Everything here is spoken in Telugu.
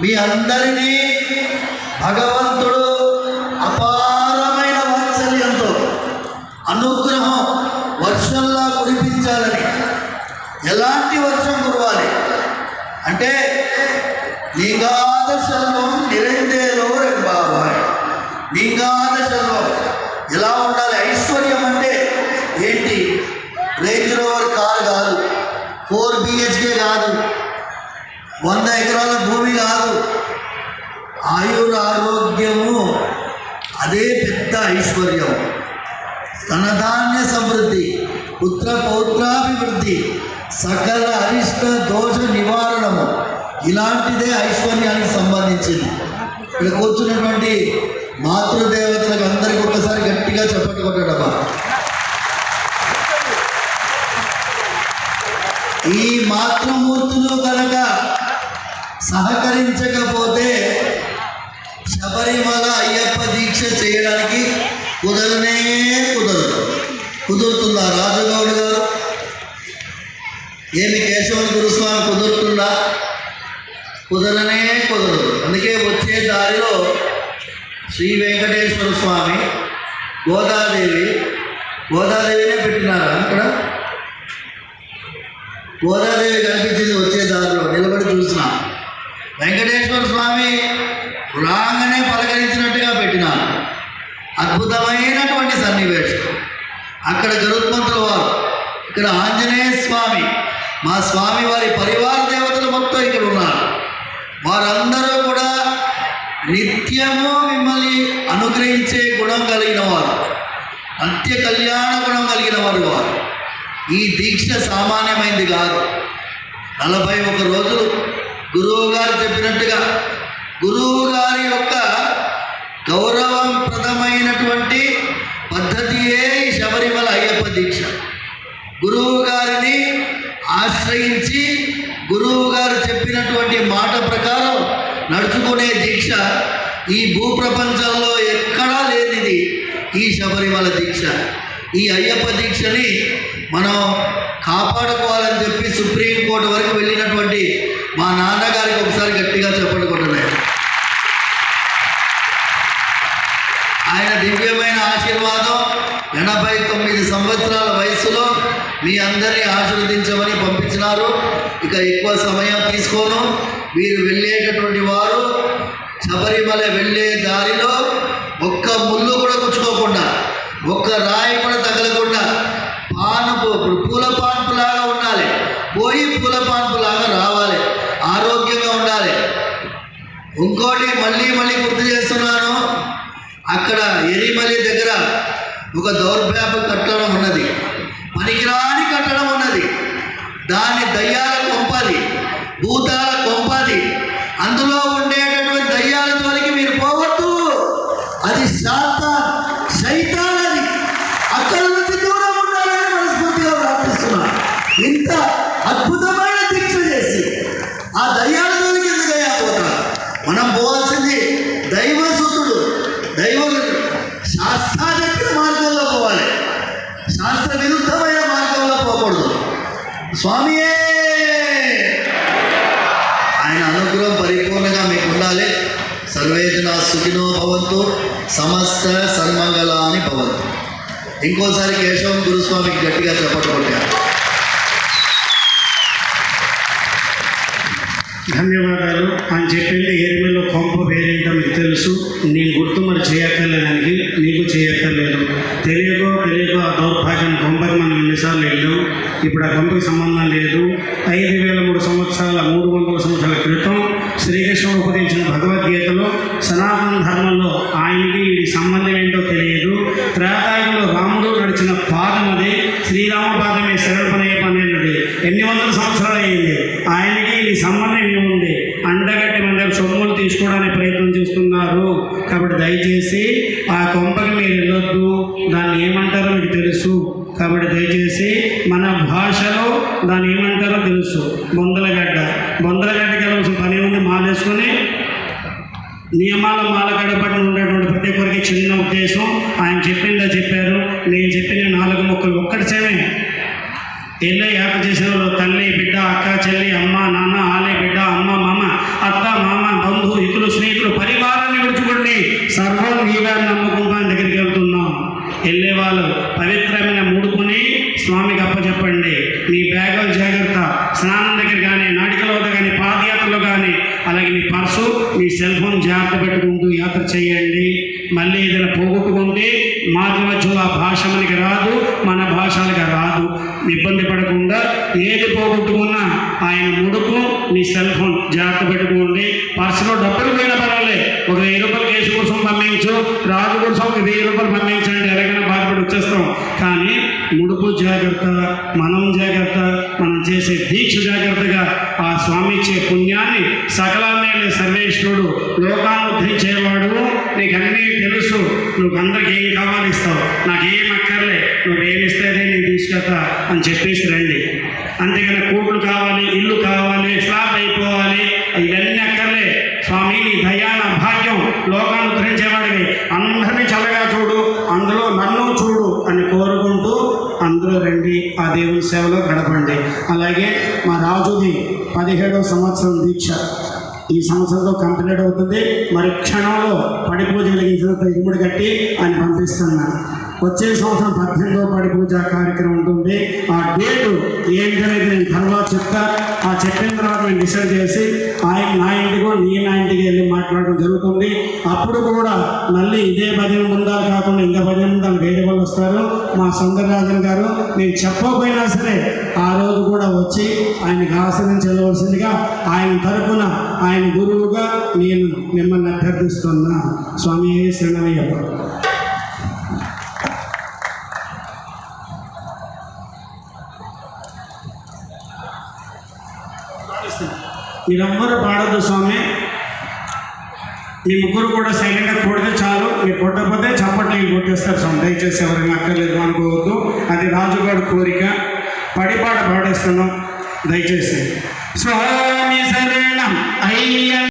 మీ అందరినీ భగవంతుడు అపారమైన వాత్సల్యంతో అనుగ్రహం వర్షంలా కురిపించాలని ఎలాంటి వర్షం కురవాలి? అంటే నీగాద శల్వం నిరంజేలో బాబాయ్. నీగాద శల్వం ఎలా ఉండాలి? ఐశ్వర్యం అంటే ఏంటి? రేంజ్ రోవర్ కారు కాదు. ఫోర్ బిహెచ్కే కాదు. వంద ఎకరాల భూమి కాదు. ఆయుర ఆరోగ్యము అదే పెద్ద ఐశ్వర్యం. ధనధాన్య సమృద్ధి పుత్ర పౌత్రాభివృద్ధి సకల అరిష్ట దోష నివారణము ఇలాంటిదే ఐశ్వర్యానికి సంబంధించింది. ఇక్కడ కూర్చున్నటువంటి మాతృదేవతలకు అందరికీ ఒకసారి గట్టిగా చెప్పట్టు కొట్టడమ్మా ఈ మాతృమూర్తులు కనుక సహకరించకపోతే శబరిమల అయ్యప్ప దీక్ష చేయడానికి కుదరనే కుదరదు. కుదురుతుందా రాజుగౌడ్ గారు? ఏమి కేశవ గురుస్వామి కుదురుతుందా? కుదరనే కుదరదు. అందుకే వచ్చే దారిలో శ్రీ వెంకటేశ్వర స్వామి గోదాదేవి గోదాదేవినే పెట్టినారా అక్కడ గోదాదేవి కనిపించింది వచ్చే దారిలో నిలబడి చూసిన వెంకటేశ్వర స్వామి రాగానే పలకరించినట్టుగా పెట్టినారు అద్భుతమైనటువంటి సన్నివేశం. అక్కడ గరుత్మంతుల వారు. ఇక్కడ ఆంజనేయ స్వామి. మా స్వామి వారి పరివార దేవతలు మొత్తం ఇక్కడ ఉన్నారు. వారందరూ కూడా నిత్యము మిమ్మల్ని అనుగ్రహించే గుణం కలిగిన వారు. అంత్య కళ్యాణ గుణం కలిగిన వారు వారు. ఈ దీక్ష సామాన్యమైంది కాదు. నలభై ఒక రోజులు గురువు గారు చెప్పినట్టుగా గురువు గారి యొక్క దీక్ష. ఈ భూప్రపంచంలో ఎక్కడా లేనిది ఈ శబరిమల దీక్ష. ఈ అయ్యప్ప దీక్షని మనం కాపాడుకోవాలని చెప్పి సుప్రీంకోర్టు వరకు వెళ్ళినటువంటి మా నాన్నగారికి ఒకసారి గట్టిగా చెప్పండి కొట్టలేదు ఆయన దివ్యమైన ఆశీర్వాదం ఎనభై తొమ్మిది సంవత్సరాల వయసులో మీ అందరినీ ఆశీర్వదించమని పంపించినారు. ఇక ఎక్కువ సమయం తీసుకోను. మీరు వెళ్ళేటటువంటి వారు శబరిమల వెళ్ళే దారిలో ఒక్క ముళ్ళు కూడా గుచ్చుకోకుండా ఒక్క రాయి కూడా తగలకుండా పానుపు ఇప్పుడు పూల పాన్పులాగా ఉండాలి. పోయి పూల పాన్పులాగా రావాలి. ఆరోగ్యంగా ఉండాలి. ఇంకోటి మళ్ళీ మళ్ళీ గుర్తు చేస్తున్నాను. అక్కడ ఎరిమలి దగ్గర ఒక దౌర్భాప కట్టడం ఉన్నది. పనికిరాని కట్టడం ఉన్నది. ఇంత అద్భుతమైన దీక్ష చేసి ఆ దయ్యాల జోలికి ఎందుకయ్యా పోతారు మనం పోవాల్సింది దైవసుతుడు దైవ శాస్త్ర మార్గంలో పోవాలి. శాస్త్ర విరుద్ధమైన మార్గంలో పోకూడదు. స్వామియే! ఆయన అనుగ్రహం పరిపూర్ణంగా మీకు ఉండాలి. సర్వేజన సుఖినో భవంతు సమస్త సన్మంగళాని భవంతు. ఇంకోసారి కేశవం గురుస్వామికి గట్టిగా చెప్పట్టు ధన్యవాదాలు. అని చెప్పింది ఏరిమల్లో కొంప వేరేంటో మీకు తెలుసు. నేను గుర్తు మరి చేయక్కర్లేదానికి నీకు చేయక్కర్లేదు. తెలియకో తెలియకో ఆ దౌర్భాగ్యం కొంపకి మనం ఎన్నిసార్లు వెళ్ళాం. ఇప్పుడు ఆ కొంపకి సంబంధం లేదు. ఐదు వేల మూడు సంవత్సరాల మూడు వందల సంవత్సరాల క్రితం శ్రీకృష్ణుడు ఉపదేశించిన భగవద్గీతలో సనాతన ధర్మంలో ఆయనకి సంబంధం ఉన్నారు కాబట్టి దయచేసి ఆ కొంపకి మీరు వెళ్ళొద్దు దాన్ని ఏమంటారో మీకు తెలుసు. కాబట్టి దయచేసి మన భాషలో దాన్ని ఏమంటారో తెలుసు. బొందలగడ్డ. బొందలగడ్డకి వెళ్ళవలసిన పని ఉంది మానేసుకొని నియమాల మాలగడ్డ గడపడి ఉండేటువంటి ప్రతి ఒక్కరికి చిన్న ఉద్దేశం. ఆయన చెప్పిందా చెప్పారు. నేను చెప్పిన నాలుగు మొక్కలు ఒక్కటి సేమే ఎల్ల యాక చేసిన తల్లి బిడ్డ అక్క చెల్లి అమ్మ నాన్న ఆలే బిడ్డ అమ్మ మామ. సెల్ ఫోన్ జాగ్రత్త పెట్టుకుంటూ యాత్ర చేయండి. మళ్ళీ ఏదైనా పోగొట్టుకుంటే మాధ్యమ ఆ భాష మనకి రాదు మన భాషలకి రాదు. ఇబ్బంది పడకుండా ఏది పోగొట్టుకున్నా ఆయన ముడుపు మీ సెల్ ఫోన్ జాగ్రత్త పెట్టుకోండి పర్సులో డబ్బులు పోయినా పర్వాలే. ఒక వెయ్యి రూపాయలు కేసు కోసం పంపించు రాజు కోసం ఒక వెయ్యి రూపాయలు పంపించండి. ఎలాగైనా బాధపడి వచ్చేస్తాం. కానీ ముడుపు జాగ్రత్త మనం జాగ్రత్త. మనం చేసే దీక్ష జాగ్రత్తగా ఆ స్వామి ఇచ్చే పుణ్యాన్ని సకలాన్ని సర్వేశ్వరుడు లోకాన్ని నీకు అన్నీ తెలుసు. నువ్వు అందరికి ఏం కావాలి ఇస్తావు. నాకేం అక్కర్లే. నువ్వేమి ఇస్తే అదే నేను తీసుకెళ్తా అని చెప్పేసి రండి. అంతేగాని కోట్లు కావాలి ఇల్లు కావాలి స్లాబ్ అయిపోవాలి ఇవన్నీ అక్కర్లే. స్వామి నీ దయాన భాగ్యం లోకాన్ని ఉద్ధరించేవాడివి అందరినీ చల్లగా చూడు అందులో నన్ను చూడు అని కోరుకుంటూ అందరూ రండి ఆ దేవుని సేవలో గడపండి. అలాగే మా రాజుది పదిహేడవ సంవత్సరం దీక్ష. ఈ సంవత్సరంతో కంప్లీట్ అవుతుంది. మరి క్షణంలో పడి పూజ కలిగించిన ఇరుముడి కట్టి ఆయన పంపిస్తున్నాను. వచ్చే సంవత్సరం పద్దెనిమిదో పడి పూజ కార్యక్రమం ఉంటుంది. ఆ డేటు ఏంటనేది నేను తర్వాత చెప్తా. ఆ చెప్పిన తర్వాత నేను డిసైడ్ చేసి ఆయన నా ఇంటికో నీ నా ఇంటికి వెళ్ళి మాట్లాడడం జరుగుతుంది. అప్పుడు కూడా మళ్ళీ ఇదే భజన ముందాలు కాకుండా ఇంకా భజన ముందాలు వేరే వాళ్ళు వస్తారు. మా సుందరరాజన్ గారు నేను చెప్పకపోయినా సరే ఆ రోజు కూడా వచ్చి ఆయనకు ఆశ్రయించవలసిందిగా ఆయన తరపున ఆయన గురువుగా నేను మిమ్మల్ని అభ్యర్థిస్తున్నా. స్వామి శరణయ్యప్ప మీరందరూ పాడద్దు స్వామి. మీ ముగ్గురు కూడా సైలెంట్గా కొడితే చాలు. మీరు కొట్టకపోతే చప్పట్లు కొట్టేస్తారు స్వామి. దయచేసి ఎవరైనా అక్కర్లేదు అనుకోవద్దు. అది రాజుగారి కోరిక. పడిపాట పాడేస్తున్నాం. దయచేసి. స్వామి శరణం. అయ్య.